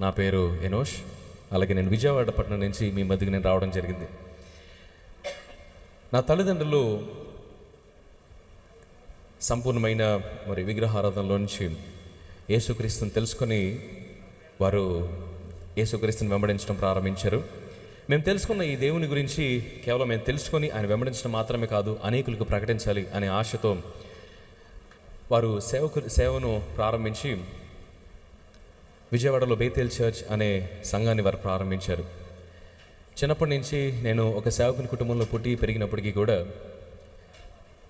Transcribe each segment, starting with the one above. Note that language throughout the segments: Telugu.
నా పేరు ఎనోష్. అలాగే నేను విజయవాడ పట్టణం నుంచి మీ మధ్యకి నేను రావడం జరిగింది. నా తల్లిదండ్రులు సంపూర్ణమైన మరి విగ్రహారాధనలో నుంచి యేసుక్రీస్తుని తెలుసుకొని వారు యేసుక్రీస్తుని వెంబడించడం ప్రారంభించారు. మేము తెలుసుకున్న ఈ దేవుని గురించి కేవలం మేము తెలుసుకొని ఆయన వెంబడించడం మాత్రమే కాదు అనేకులకు ప్రకటించాలి అనే ఆశతో వారు సేవకు సేవను ప్రారంభించి విజయవాడలో బేతేల్ చర్చ్ అనే సంఘాన్ని వారు ప్రారంభించారు. చిన్నప్పటి నుంచి నేను ఒక సేవకుని కుటుంబంలో పుట్టి పెరిగినప్పటికీ కూడా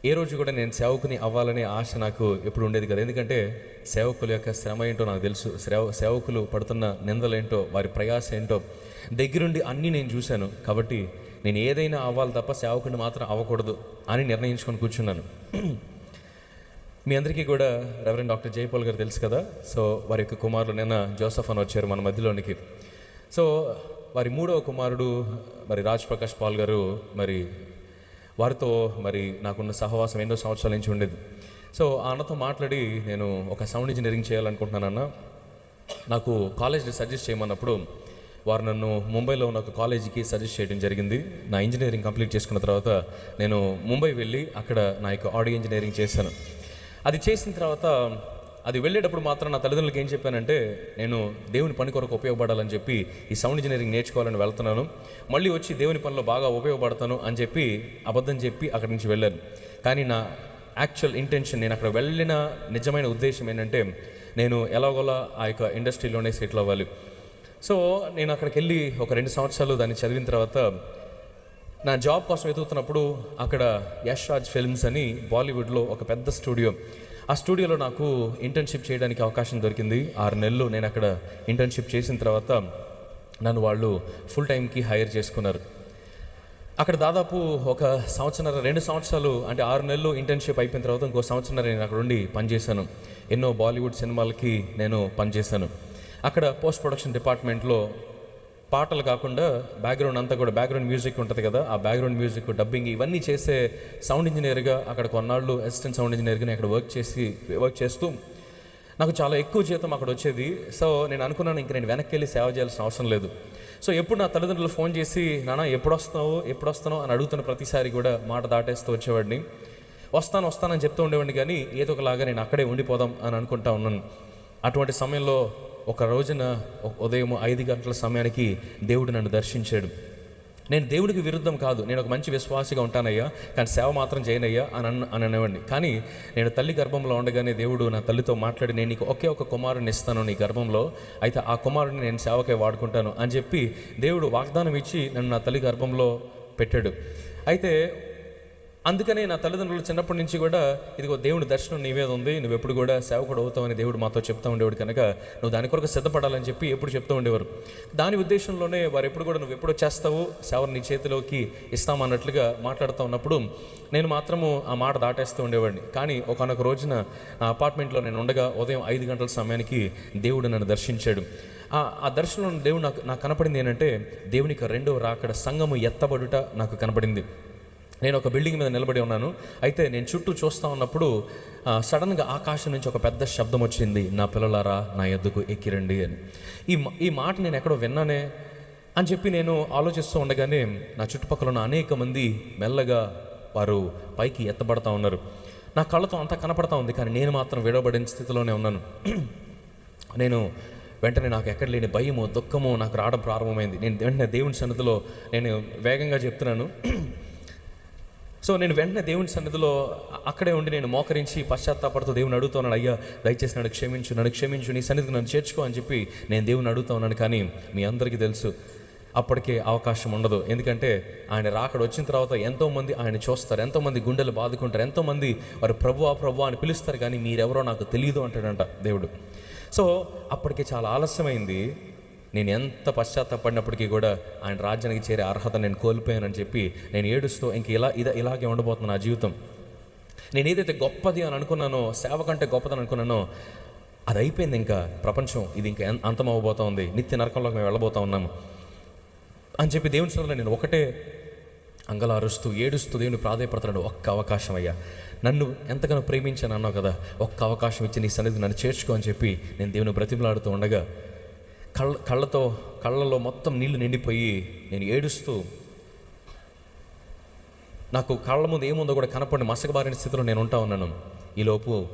ఏ రోజు కూడా నేను సేవకుని అవ్వాలనే ఆశ నాకు ఎప్పుడు ఉండేది కదా. ఎందుకంటే సేవకుల యొక్క శ్రమ ఏంటో నాకు తెలుసు. సేవ సేవకులు పడుతున్న నిందలేంటో వారి ప్రయాస ఏంటో దగ్గరుండి అన్నీ నేను చూశాను. కాబట్టి నేను ఏదైనా అవ్వాలి తప్ప సేవకుని మాత్రం అవ్వకూడదు అని నిర్ణయించుకొని కూర్చున్నాను. మీ అందరికీ కూడా రెవరెండ్ డాక్టర్ జైపాల్ గారు తెలుసు కదా? సో వారి యొక్క కుమారుడు నిన్న జోసఫ్ అని వచ్చారు మన మధ్యలోనికి. సో వారి మూడవ కుమారుడు మరి రాజ్ ప్రకాష్ పాల్ గారు మరి వారితో మరి నాకున్న సహవాసం ఎన్నో సంవత్సరాల నుంచి ఉండేది. సో అన్నతో మాట్లాడి నేను ఒక సౌండ్ ఇంజనీరింగ్ చేయాలనుకుంటున్నానన్న నాకు కాలేజ్ని సజెస్ట్ చేయమన్నప్పుడు వారు నన్ను ముంబైలో ఉన్న ఒక కాలేజీకి సజెస్ట్ చేయడం జరిగింది. నా ఇంజనీరింగ్ కంప్లీట్ చేసుకున్న తర్వాత నేను ముంబై వెళ్ళి అక్కడ నా యొక్క ఆడియో ఇంజనీరింగ్ చేశాను. అది చేసిన తర్వాత అది వెళ్ళేటప్పుడు మాత్రం నా తల్లిదండ్రులకు ఏం చెప్పానంటే నేను దేవుని పని కొరకు ఉపయోగపడాలని చెప్పి ఈ సౌండ్ ఇంజనీరింగ్ నేర్చుకోవాలని వెళ్తున్నాను. మళ్ళీ వచ్చి దేవుని పనిలో బాగా ఉపయోగపడతాను అని చెప్పి అబద్ధం చెప్పి అక్కడి నుంచి వెళ్ళాను. కానీ నా యాక్చువల్ ఇంటెన్షన్ నేను అక్కడ వెళ్ళిన నిజమైన ఉద్దేశం ఏంటంటే నేను ఎలాగోలా ఆ యొక్క ఇండస్ట్రీలోనే సెటిల్ అవ్వాలి. సో నేను అక్కడికి వెళ్ళి ఒక రెండు సంవత్సరాలు దాన్ని చదివిన తర్వాత నా జాబ్ కోసం వెతుకుతున్నప్పుడు అక్కడ యష్ రాజ్ ఫిల్మ్స్ అని బాలీవుడ్లో ఒక పెద్ద స్టూడియో. ఆ స్టూడియోలో నాకు ఇంటర్న్షిప్ చేయడానికి అవకాశం దొరికింది. ఆరు నెలలు నేను అక్కడ ఇంటర్న్షిప్ చేసిన తర్వాత నన్ను వాళ్ళు ఫుల్ టైంకి హైర్ చేసుకున్నారు. అక్కడ దాదాపు ఒక సంవత్సరం రెండు సంవత్సరాలు అంటే ఆరు నెలలు ఇంటర్న్షిప్ అయిపోయిన తర్వాత ఇంకో సంవత్సరం నేను అక్కడ ఉండి పనిచేశాను. ఎన్నో బాలీవుడ్ సినిమాలకి నేను పనిచేశాను. అక్కడ పోస్ట్ ప్రొడక్షన్ డిపార్ట్మెంట్లో పాటలు కాకుండా బ్యాక్గ్రౌండ్ అంతా కూడా బ్యాక్గ్రౌండ్ మ్యూజిక్ ఉంటుంది కదా ఆ బ్యాక్గ్రౌండ్ మ్యూజిక్ డబ్బింగ్ ఇవన్నీ చేసే సౌండ్ ఇంజనీర్గా అక్కడ కొన్నాళ్ళు అసిస్టెంట్ సౌండ్ ఇంజనీర్గా నేను అక్కడ వర్క్ చేసి వర్క్ చేస్తూ నాకు చాలా ఎక్కువ జీతం అక్కడ వచ్చేది. సో నేను అనుకున్నాను ఇంక నేను వెనక్కి వెళ్ళి సేవ చేయాల్సిన అవసరం లేదు. సో ఎప్పుడు నా తల్లిదండ్రులు ఫోన్ చేసి నాన్న ఎప్పుడు వస్తావు ఎప్పుడు వస్తానో అని అడుగుతున్న ప్రతిసారి కూడా మాట దాటేస్తూ వచ్చేవాడిని. వస్తాను వస్తానని చెప్తూ ఉండేవాడిని కానీ ఏదో ఒకలాగా నేను అక్కడే ఉండిపోదాం అని అనుకుంటా ఉన్నాను. అటువంటి సమయంలో ఒక రోజున ఉదయం ఐదు గంటల సమయానికి దేవుడు నన్ను దర్శించాడు. నేను దేవుడికి విరుద్ధం కాదు నేను ఒక మంచి విశ్వాసిగా ఉంటానయ్యా కానీ సేవ మాత్రం చేయనయ్యా అని అన్న అని అనేవాడిని. కానీ నేను తల్లి గర్భంలో ఉండగానే దేవుడు నా తల్లితో మాట్లాడి నేను నీకు ఒకే ఒక కుమారుని ఇస్తాను నీ గర్భంలో అయితే ఆ కుమారుని నేను సేవకై వాడుకుంటాను అని చెప్పి దేవుడు వాగ్దానం ఇచ్చి నన్ను నా తల్లి గర్భంలో పెట్టాడు. అయితే అందుకనే నా తల్లిదండ్రులు చిన్నప్పటి నుంచి కూడా ఇదిగో దేవుడి దర్శనం నీ మీద ఉంది నువ్వు ఎప్పుడు కూడా సేవకుడు అవుతావని దేవుడు మాతో చెప్తా ఉండేవాడు కనుక నువ్వు దాని కొరకు సిద్ధపడాలని చెప్పి ఎప్పుడు చెప్తూ ఉండేవారు. దాని ఉద్దేశంలోనే వారు ఎప్పుడు కూడా నువ్వు ఎప్పుడు చేస్తావు సేవను నీ చేతిలోకి ఇస్తామన్నట్లుగా మాట్లాడుతూ ఉన్నప్పుడు నేను మాత్రము ఆ మాట దాటేస్తూ ఉండేవాడిని. కానీ ఒకనొక రోజున నా అపార్ట్మెంట్లో నేను ఉండగా ఉదయం ఐదు గంటల సమయానికి దేవుడు నన్ను దర్శించాడు. ఆ ఆ దర్శనంలో దేవుడు నాకు నాకు కనపడింది ఏంటంటే దేవునికి రెండవ రాకడ సంఘము ఎత్తబడుట నాకు కనపడింది. నేను ఒక బిల్డింగ్ మీద నిలబడి ఉన్నాను. అయితే నేను చుట్టూ చూస్తూ ఉన్నప్పుడు సడన్గా ఆకాశం నుంచి ఒక పెద్ద శబ్దం వచ్చింది. నా పిల్లలారా నా ఎద్దుకు ఎక్కిరండి అని. ఈ ఈ మాట నేను ఎక్కడో విన్నానే అని చెప్పి నేను ఆలోచిస్తూ ఉండగానే నా చుట్టుపక్కల ఉన్న అనేక మంది మెల్లగా వారు పైకి ఎత్తబడతా ఉన్నారు. నా కళ్ళతో అంతా కనపడతా ఉంది కానీ నేను మాత్రం విడవబడిన స్థితిలోనే ఉన్నాను. నేను వెంటనే నాకు ఎక్కడ లేని భయము దుఃఖము నాకు రావడం ప్రారంభమైంది. నేను వెంటనే దేవుని సన్నిధిలో నేను వేగంగా చెప్తున్నాను. సో నేను వెంటనే దేవుని సన్నిధిలో అక్కడే ఉండి నేను మోకరించి పశ్చాత్తాపడుతూ దేవుని అడుగుతున్నాను అయ్యా దయచేసి నన్ను క్షమించు నన్ను క్షమించు నీ సన్నిధికి నన్ను చేర్చుకో అని చెప్పి నేను దేవుని అడుగుతా ఉన్నాను. కానీ మీ అందరికీ తెలుసు అప్పటికే అవకాశం ఉండదు. ఎందుకంటే ఆయన రాకడ వచ్చిన తర్వాత ఎంతోమంది ఆయన చూస్తారు ఎంతోమంది గుండెలు బాదుకుంటారు ఎంతోమంది వారు ప్రభు ప్రభు అని పిలుస్తారు. కానీ మీరెవరో నాకు తెలియదు అంటాడంట దేవుడు. సో అప్పటికే చాలా ఆలస్యమైంది. నేను ఎంత పశ్చాత్తాపడినప్పటికీ కూడా ఆయన రాజ్యానికి చేరే అర్హత నేను కోల్పోయానని చెప్పి నేను ఏడుస్తూ ఇంక ఇలా ఇద ఇలాగే ఉండబోతున్నా నా జీవితం. నేను ఏదైతే గొప్పది అని అనుకున్నానో సేవ కంటే గొప్పదని అనుకున్నానో అది అయిపోయింది ఇంకా ప్రపంచం. ఇది ఇంకా ఎన్- అంతం అవ్వబోతా ఉంది. నిత్య నరకంలోకి మేము వెళ్ళబోతా ఉన్నాము అని చెప్పి దేవుని సన్నిధిలో నేను ఒకటే అంగల అరుస్తూ ఏడుస్తూ దేవుని ప్రాధాయపడుతున్నాడు ఒక్క అవకాశం అయ్యా. నన్ను ఎంతగానో ప్రేమించాను అన్నావు కదా ఒక్క అవకాశం ఇచ్చి నీ సన్నిధి నన్ను చేర్చుకో అని చెప్పి నేను దేవుని బ్రతిమలాడుతూ ఉండగా కళ్ళ కళ్ళతో కళ్ళలో మొత్తం నీళ్ళు నిండిపోయి నేను ఏడుస్తూ నాకు కళ్ళ ముందు ఏముందో కూడా కనపడి మసకబారిన స్థితిలో నేను ఉంటా ఉన్నాను. ఈలోపు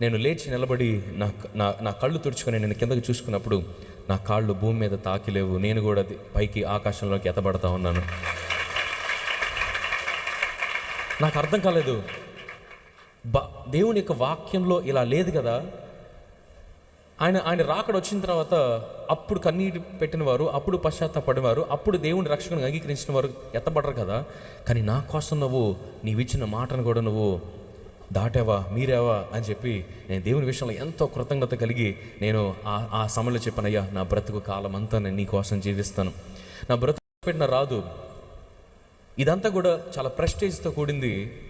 నేను లేచి నిలబడి నా నా నా కళ్ళు తుడుచుకొని నేను కిందకి చూసుకున్నప్పుడు నా కాళ్ళు భూమి మీద తాకిలేవు. నేను కూడా పైకి ఆకాశంలోకి ఎతబడతా ఉన్నాను. నాకు అర్థం కాలేదు. బ దేవుని యొక్క వాక్యంలో ఇలా లేదు కదా? ఆయన ఆయన రాకడ వచ్చిన తర్వాత అప్పుడు కన్నీటి పెట్టిన వారు అప్పుడు పశ్చాత్తాపడినవారు అప్పుడు దేవుని రక్షకుని అంగీకరించిన వారు ఎత్తబడరు కదా. కానీ నా కోసం నువ్వు నీవిచ్చిన మాటను కూడా నువ్వు దాటావా మీరేవా అని చెప్పి నేను దేవుని విషయంలో ఎంతో కృతజ్ఞత కలిగి నేను ఆ ఆ సమయంలో చెప్పానయ్యా నా బ్రతుకు కాలం అంతా నేను నీ కోసం జీవిస్తాను. నా బ్రతుకు పెట్టిన రాదు. ఇదంతా కూడా చాలా ప్రెస్టేజ్తో కూడింది.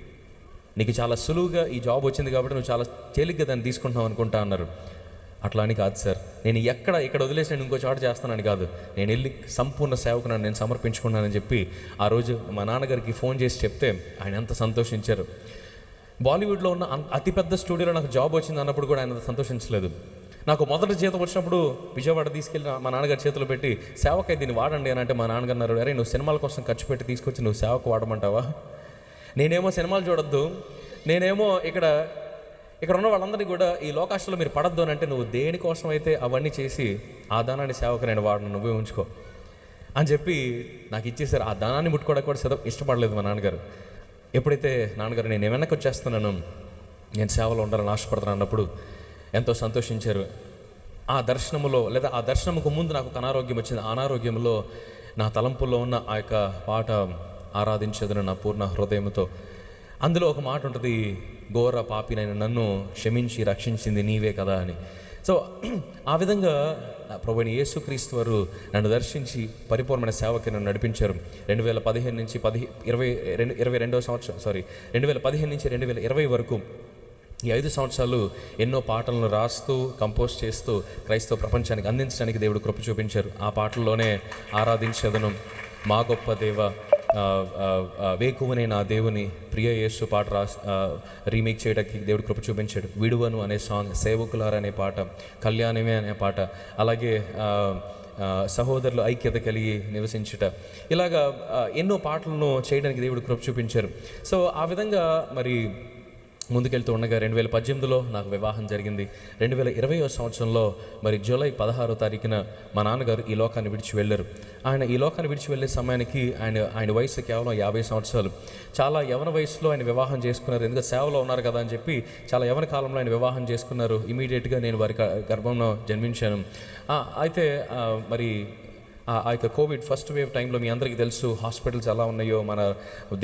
నీకు చాలా సులువుగా ఈ జాబ్ వచ్చింది కాబట్టి నువ్వు చాలా తేలిగ్గా దాన్ని తీసుకుంటున్నావు అనుకుంటా అన్నారు. అట్లా అని కాదు సార్. నేను ఎక్కడ ఇక్కడ వదిలేసి నేను ఇంకో చోట చేస్తానని కాదు. నేను వెళ్ళి సంపూర్ణ సేవకు నన్ను నేను సమర్పించుకున్నానని చెప్పి ఆ రోజు మా నాన్నగారికి ఫోన్ చేసి చెప్తే ఆయన ఎంత సంతోషించారు. బాలీవుడ్లో ఉన్న అతిపెద్ద స్టూడియోలో నాకు జాబ్ వచ్చింది అన్నప్పుడు కూడా ఆయన సంతోషించలేదు. నాకు మొదటి జీతం వచ్చినప్పుడు విజయవాడ తీసుకెళ్ళి మా నాన్నగారి చేతిలో పెట్టి సేవకై దీన్ని వాడండి అని అంటే మా నాన్నగారు అన్నారు అరే నువ్వు సినిమాల కోసం ఖర్చు పెట్టి తీసుకొచ్చి నువ్వు సేవకు వాడమంటావా? నేనేమో సినిమాలు చూడొద్దు. నేనేమో ఇక్కడ ఇక్కడ ఉన్న వాళ్ళందరినీ కూడా ఈ లోకాశలో మీరు పడద్దు అని అంటే నువ్వు దేనికోసం అయితే అవన్నీ చేసి ఆ దానాన్ని సేవకు నేను వాడను నువ్వే ఉంచుకో అని చెప్పి నాకు ఇచ్చేసారు ఆ దానాన్ని ముట్టుకోవడానికి కూడా సదా ఇష్టపడలేదు మా నాన్నగారు. ఎప్పుడైతే నాన్నగారు నేను వెనక్కి వచ్చేస్తున్నాను నేను సేవలో ఉండాలని ఆశపడుతున్నాను అన్నప్పుడు ఎంతో సంతోషించారు. ఆ దర్శనములో లేదా ఆ దర్శనముకు ముందు నాకు ఒక అనారోగ్యం వచ్చింది. అనారోగ్యంలో నా తలంపుల్లో ఉన్న ఆ యొక్క పాట ఆరాధించదును నా పూర్ణ హృదయంతో అందులో ఒక మాట ఉంటుంది ఘోర పాపినైన నన్ను క్షమించి రక్షించింది నీవే కదా అని. సో ఆ విధంగా నా ప్రభుని యేసుక్రీస్తు వారు నన్ను దర్శించి పరిపూర్ణమైన సేవకి నన్ను నడిపించారు. రెండు వేల పదిహేను నుంచి పది ఇరవై రెండు ఇరవై రెండవ సంవత్సరం సారీ రెండు వేల పదిహేను నుంచి రెండు వేల ఇరవై వరకు ఈ ఐదు సంవత్సరాలు ఎన్నో పాటలను రాస్తూ కంపోజ్ చేస్తూ క్రైస్తవ ప్రపంచానికి అందించడానికి దేవుడు కృప చూపించారు. ఆ పాటల్లోనే ఆరాధించదను మా గొప్ప దేవ వేకువనే నా దేవుని ప్రియ యేసు పాట రాస్ రీమేక్ చేయడానికి దేవుడు కృప చూపించాడు. విడువను అనే సాంగ్ సేవకులార అనే పాట కళ్యాణమే అనే పాట అలాగే సహోదరులు ఐక్యత కలిగి నివసించుట. ఇలాగా ఎన్నో పాటలను చేయడానికి దేవుడు కృప చూపించారు. సో ఆ విధంగా మరి ముందుకెళ్తూ ఉండగా రెండు వేల పద్దెనిమిదిలో నాకు వివాహం జరిగింది. రెండు వేల ఇరవయో సంవత్సరంలో మరి జూలై పదహారో తారీఖున మా నాన్నగారు ఈ లోకాన్ని విడిచి వెళ్ళారు. ఆయన ఈ లోకాన్ని విడిచి వెళ్ళే సమయానికి ఆయన ఆయన వయసు కేవలం యాభై సంవత్సరాలు. చాలా యవన వయసులో ఆయన వివాహం చేసుకున్నారు. ఎందుకంటే సేవలో ఉన్నారు కదా అని చెప్పి చాలా యవన కాలంలో ఆయన వివాహం చేసుకున్నారు. ఇమీడియట్గా నేను వారి గర్భంలో జన్మించాను. అయితే మరి ఆ యొక్క కోవిడ్ ఫస్ట్ వేవ్ టైంలో మీ అందరికీ తెలుసు హాస్పిటల్స్ ఎలా ఉన్నాయో మన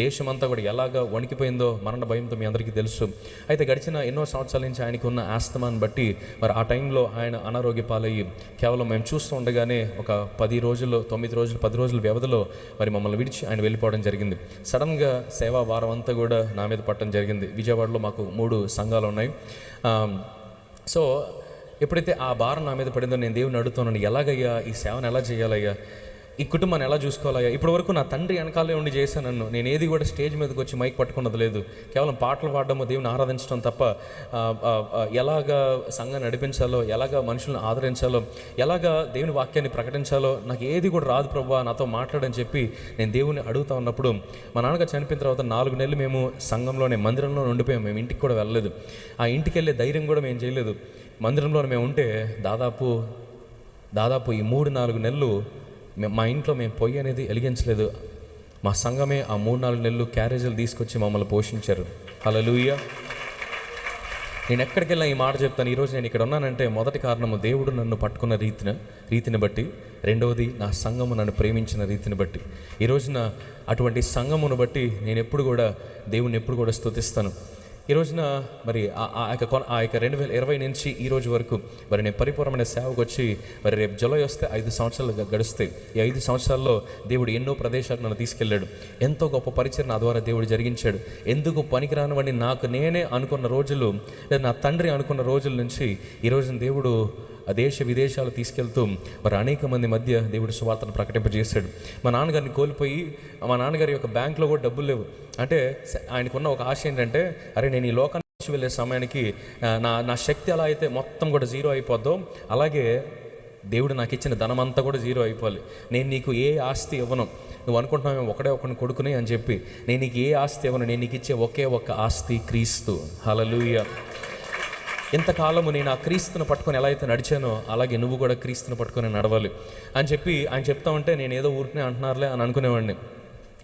దేశం అంతా కూడా ఎలాగ వణికిపోయిందో మరణ భయంతో మీ అందరికీ తెలుసు. అయితే గడిచిన ఎన్నో సంవత్సరాల నుంచి ఆయనకు ఉన్న ఆస్తమాన్ని బట్టి మరి ఆ టైంలో ఆయన అనారోగ్య పాలయ్యి కేవలం మేము చూస్తూ ఉండగానే ఒక పది రోజులు తొమ్మిది రోజులు పది రోజుల వ్యవధిలో మరి మమ్మల్ని విడిచి ఆయన వెళ్ళిపోవడం జరిగింది. సడన్గా సేవా వారం అంతా కూడా నా మీద పట్టడం జరిగింది. విజయవాడలో మాకు మూడు సంఘాలు ఉన్నాయి. సో ఎప్పుడైతే ఆ భారం నా మీద పడిందో నేను దేవుని అడుగుతున్నాను ఎలాగయ్యా? ఈ సేవను ఎలా చేయాలయ్యా? ఈ కుటుంబాన్ని ఎలా చూసుకోవాలయ్యా? ఇప్పటి వరకు నా తండ్రి వెనకాలే ఉండి చేశాను నన్ను. నేను ఏది కూడా స్టేజ్ మీదకి వచ్చి మైక్ పట్టుకున్నది లేదు. కేవలం పాటలు పాడడము దేవుని ఆరాధించడం తప్ప ఎలాగ ఎలాగా సంఘాన్ని నడిపించాలో ఎలాగా మనుషులను ఆదరించాలో ఎలాగా దేవుని వాక్యాన్ని ప్రకటించాలో నాకు ఏది కూడా రాదు ప్రభా నాతో మాట్లాడని చెప్పి నేను దేవుని అడుగుతా ఉన్నప్పుడు మా నాన్నగారు చనిపోయిన తర్వాత నాలుగు నెలలు మేము సంఘంలోనే మందిరంలో ఉండిపోయాము మేము ఇంటికి కూడా వెళ్ళలేదు. ఆ ఇంటికి వెళ్ళే ధైర్యం కూడా మేము చేయలేదు. మందిరంలో మేము ఉంటే దాదాపు దాదాపు ఈ మూడు నాలుగు నెలలు మా ఇంట్లో మేము పొయ్యి అనేది వెలిగించలేదు. మా సంఘమే ఆ మూడు నాలుగు నెలలు క్యారేజీలు తీసుకొచ్చి మమ్మల్ని పోషించారు. హల్లెలూయా. నేను ఎక్కడికి వెళ్ళినా ఈ మాట చెప్తాను. ఈరోజు నేను ఇక్కడ ఉన్నానంటే మొదటి కారణము దేవుడు నన్ను పట్టుకున్న రీతిన రీతిని బట్టి రెండవది నా సంఘము నన్ను ప్రేమించిన రీతిని బట్టి. ఈ రోజున అటువంటి సంఘమును బట్టి నేను ఎప్పుడు కూడా దేవుని ఎప్పుడు కూడా స్తుతిస్తాను. ఈ రోజున మరి ఆ ఆ యొక్క కొన- ఆ యొక్క రెండు వేల ఇరవై నుంచి ఈ రోజు వరకు మరి నేను పరిపూర్ణమైన సేవకు వచ్చి మరి రేపు జులై వస్తే ఐదు సంవత్సరాలు గ- గడుస్తాయి. ఈ ఐదు సంవత్సరాల్లో దేవుడు ఎన్నో ప్రదేశాలు నన్ను తీసుకెళ్ళాడు. ఎంతో గొప్ప పరిచయం నా ద్వారా దేవుడు జరిగించాడు. ఎందుకు పనికిరానివని నాకు నేనే అనుకున్న రోజులు లేదా నా తండ్రి అనుకున్న రోజుల నుంచి ఈ రోజున దేవుడు ఆ దేశ విదేశాలు తీసుకెళ్తూ మరి అనేక మంది మధ్య దేవుడు సువార్తను ప్రకటింపజేశాడు. మా నాన్నగారిని కోల్పోయి మా నాన్నగారి యొక్క బ్యాంక్లో కూడా డబ్బులు లేవు. అంటే స- ఆయనకున్న ఒక ఆశ ఏంటంటే అరే నేను ఈ లోకాన్ని వెళ్ళే సమయానికి నా నా శక్తి ఎలా అయితే మొత్తం కూడా జీరో అయిపోద్దో అలాగే దేవుడు నాకు ఇచ్చిన ధనం అంతా కూడా జీరో అయిపోవాలి. నేను నీకు ఏ ఆస్తి ఇవ్వను. నువ్వు అనుకుంటున్నావు ఒకడే ఒకని కొడుకుని అని చెప్పి నేను నీకు ఏ ఆస్తి ఇవ్వను. నేను నీకు ఇచ్చే ఒకే ఒక్క ఆస్తి క్రీస్తు. హలలుయ ఇంతకాలము నేను ఆ క్రీస్తును పట్టుకొని ఎలా అయితే నడిచానో అలాగే నువ్వు కూడా క్రీస్తును పట్టుకొని నడవాలి అని చెప్పి ఆయన చెప్తా ఉంటే నేను ఏదో ఊరికనే అంటున్నారులే అని అనుకునేవాడిని.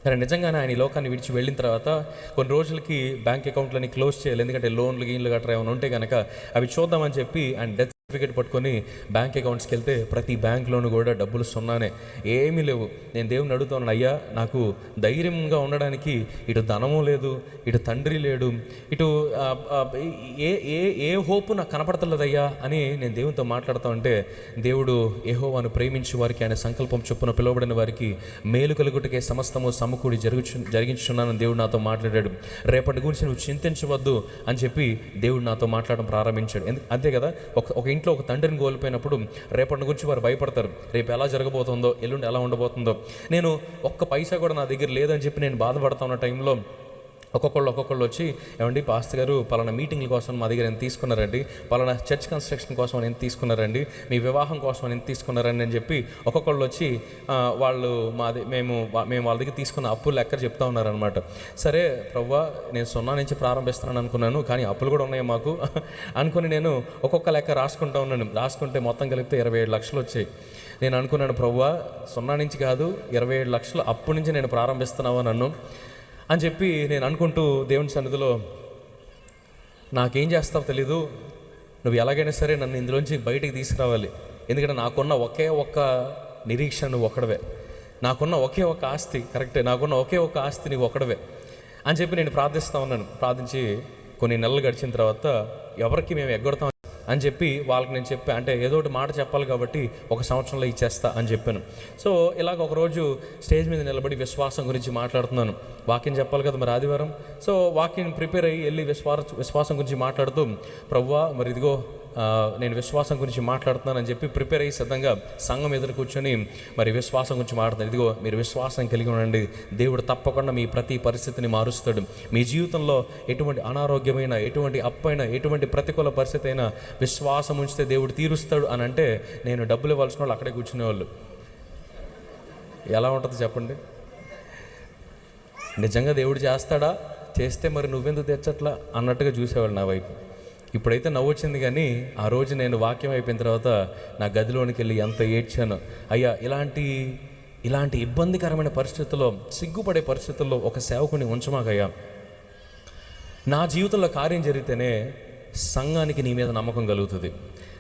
కానీ నిజంగానే ఆయన ఈ లోకాన్ని విడిచి వెళ్ళిన తర్వాత కొన్ని రోజులకి బ్యాంక్ అకౌంట్లని క్లోజ్ చేయాలి. ఎందుకంటే లోన్లు గీన్లు గట్రా ఏమైనా ఉంటే కనుక అవి చూద్దామని చెప్పి ఆయన డెత్ సర్టిఫికేట్ పట్టుకొని బ్యాంక్ అకౌంట్స్కి వెళ్తే ప్రతి బ్యాంక్లోనూ కూడా డబ్బులు సున్నానే. ఏమీ లేవు. నేను దేవుని అడుగుతున్నాను అయ్యా నాకు ధైర్యంగా ఉండడానికి ఇటు ధనము లేదు ఇటు తండ్రి లేడు ఇటు ఏ ఏ ఏ హోపు నాకు కనపడతలేదయ్యా అని నేను దేవునితో మాట్లాడుతూ ఉంటే దేవుడు ఏహోవాను ప్రేమించి వారికి ఆయన సంకల్పం చొప్పున పిలువబడిన వారికి మేలు కలుగుటకే సమస్తము సమకూడి జరుగుచు జరిగించున్నానని దేవుడు నాతో మాట్లాడాడు. రేపటి గురించి నువ్వు చింతించవద్దు అని చెప్పి దేవుడు నాతో మాట్లాడడం ప్రారంభించాడు. అంతే కదా? ఒక ఒక ఇంట్లో ఒక తండ్రిని కోల్పోయినప్పుడు రేపటి గురించి వారు భయపడతారు. రేపు ఎలా జరగబోతుందో ఎల్లుండి ఎలా ఉండబోతుందో. నేను ఒక్క పైసా కూడా నా దగ్గర లేదని చెప్పి నేను బాధపడతా ఉన్న టైంలో ఒక్కొక్కళ్ళు ఒక్కొక్కళ్ళు వచ్చి ఏమండి పాస్త గారు పలానా మీటింగ్ల కోసం మా దగ్గర ఎంత తీసుకున్నారండి? పలానా చర్చ్ కన్స్ట్రక్షన్ కోసం ఎంత తీసుకున్నారండి? మీ వివాహం కోసం ఎంత తీసుకున్నారండి అని చెప్పి ఒక్కొక్కళ్ళు వచ్చి వాళ్ళు మాది మేము మేము వాళ్ళ దగ్గర తీసుకున్న అప్పులు లెక్క చెప్తా ఉన్నారనమాట సరే ప్రవ్వా నేను సున్నా నుంచి ప్రారంభిస్తున్నాను అనుకున్నాను కానీ అప్పులు కూడా ఉన్నాయి మాకు? అనుకుని నేను ఒక్కొక్క లెక్క రాసుకుంటా ఉన్నాను. రాసుకుంటే మొత్తం కలిపితే ఇరవై ఏడు లక్షలు వచ్చాయి. నేను అనుకున్నాను ప్రవ్వా సున్నా నుంచి కాదు ఇరవై ఏడు లక్షలు అప్పు నుంచి నేను ప్రారంభిస్తున్నావు నన్ను? అని చెప్పి నేను అనుకుంటూ దేవుని సన్నిధిలో నాకేం చేస్తావో తెలీదు. నువ్వు ఎలాగైనా సరే నన్ను ఇందులోంచి బయటికి తీసుకురావాలి. ఎందుకంటే నాకున్న ఒకే ఒక్క నిరీక్షణ నువ్వు ఒక్కడవే. నాకున్న ఒకే ఒక ఆస్తి కరెక్టే నాకున్న ఒకే ఒక ఆస్తి నీవు ఒక్కడవే. అని చెప్పి నేను ప్రార్థిస్తా ఉన్నాను. ప్రార్థించి కొన్ని నెలలు గడిచిన తర్వాత ఎవరికి మేము ఎగ్గొడతాం అని చెప్పి వాళ్ళకి నేను చెప్పాను అంటే ఏదో ఒకటి మాట చెప్పాలి కాబట్టి ఒక సంవత్సరంలో ఇచ్చేస్తా అని చెప్పాను. సో ఇలాగ ఒకరోజు స్టేజ్ మీద నిలబడి విశ్వాసం గురించి మాట్లాడుతున్నాను. వాక్యం చెప్పాలి కదా మరి ఆదివారం? సో వాక్యం ప్రిపేర్ అయ్యి వెళ్ళి విశ్వాస విశ్వాసం గురించి మాట్లాడుతూ ప్రవ్వా మరి ఇదిగో నేను విశ్వాసం గురించి మాట్లాడుతున్నానని చెప్పి ప్రిపేర్ అయ్యి సిద్ధంగా సంఘం ఎదురు కూర్చొని మరి విశ్వాసం గురించి మాట్లాడుతాను ఇదిగో మీరు విశ్వాసం కలిగి ఉండండి. దేవుడు తప్పకుండా మీ ప్రతి పరిస్థితిని మారుస్తాడు. మీ జీవితంలో ఎటువంటి అనారోగ్యమైన ఎటువంటి అప్పైన ఎటువంటి ప్రతికూల పరిస్థితి అయినా విశ్వాసం ఉంచితే దేవుడు తీరుస్తాడు అని అంటే నేను డబ్బులు ఇవ్వాల్సిన వాళ్ళు అక్కడే కూర్చునేవాళ్ళు. ఎలా ఉంటుంది చెప్పండి? నిజంగా దేవుడు చేస్తాడా? చేస్తే మరి నువ్వెందుకు తెచ్చట్లా? అన్నట్టుగా చూసేవాళ్ళు నా వైపు. ఇప్పుడైతే నవ్వు వచ్చింది కానీ ఆ రోజు నేను వాక్యం అయిపోయిన తర్వాత నా గదిలోనికి వెళ్ళి ఎంత ఏడ్చాను అయ్యా ఇలాంటి ఇలాంటి ఇబ్బందికరమైన పరిస్థితుల్లో సిగ్గుపడే పరిస్థితుల్లో ఒక సేవకుని ఉంచమాకయ్యా. నా జీవితంలో కార్యం జరిగితేనే సంఘానికి నీ మీద నమ్మకం కలుగుతుంది.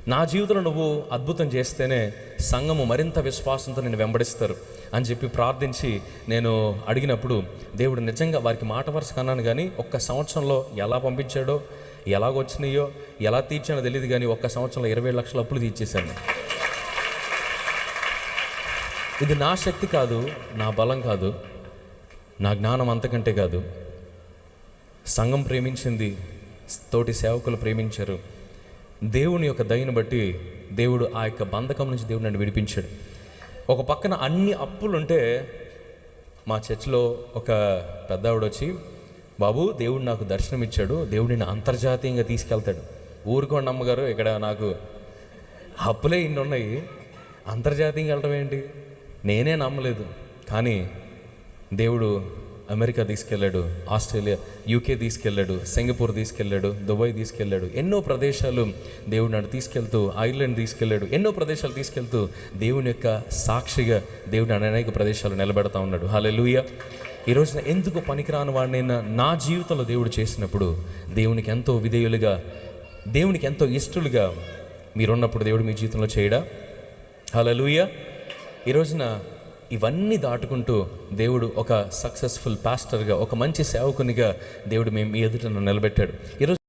నా జీవితంలో నువ్వు అద్భుతం చేస్తేనే సంఘము మరింత విశ్వాసంతో నేను వెంబడిస్తారు అని చెప్పి ప్రార్థించి నేను అడిగినప్పుడు దేవుడు నిజంగా వారికి మాట వరుస కన్నాను కానీ ఒక్క సంవత్సరంలో ఎలా పంపించాడో ఎలాగొచ్చినాయో ఎలా తీర్చానో తెలియదు కానీ ఒక్క సంవత్సరంలో ఇరవై లక్షల అప్పులు తీర్చేశాను ఇది నా శక్తి కాదు నా బలం కాదు నా జ్ఞానం అంతకంటే కాదు. సంఘం ప్రేమించింది తోటి సేవకులు ప్రేమించారు. దేవుని యొక్క దయను బట్టి దేవుడు ఆ యొక్క బంధకం నుంచి దేవుడు నన్ను విడిపించాడు. ఒక పక్కన అన్ని అప్పులుంటే మా చర్చిలో ఒక పెద్దవాడు వచ్చి బాబు దేవుడు నాకు దర్శనం ఇచ్చాడు దేవుడు నేను అంతర్జాతీయంగా తీసుకెళ్తాడు. ఊరుకోండి అమ్మగారు ఇక్కడ నాకు అప్పులే ఇన్ని ఉన్నాయి అంతర్జాతీయంగా వెళ్ళడం ఏంటి? నేనే నమ్మలేదు. కానీ దేవుడు అమెరికా తీసుకెళ్ళాడు ఆస్ట్రేలియా యూకే తీసుకెళ్ళాడు సింగపూర్ తీసుకెళ్ళాడు దుబాయ్ తీసుకెళ్ళాడు. ఎన్నో ప్రదేశాలు దేవుడు నన్ను తీసుకెళ్తూ ఐర్లాండ్ తీసుకెళ్ళాడు. ఎన్నో ప్రదేశాలు తీసుకెళ్తూ దేవుని యొక్క సాక్షిగా దేవుడు అనేక ప్రదేశాలు నిలబెడతా ఉన్నాడు. హల్లెలూయా. ఈ రోజున ఎందుకు పనికిరాని వాడినైనా నా జీవితంలో దేవుడు చేసినప్పుడు దేవునికి ఎంతో విధేయులుగా దేవునికి ఎంతో ఇష్టలుగా మీరున్నప్పుడు దేవుడు మీ జీవితంలో చేయడా? హల్లెలూయా ఈ రోజున ఇవన్నీ దాటుకుంటూ దేవుడు ఒక సక్సెస్ఫుల్ పాస్టర్గా ఒక మంచి సేవకునిగా దేవుడు మేము మీ ఎదుట నిలబెట్టాడు. ఈరోజు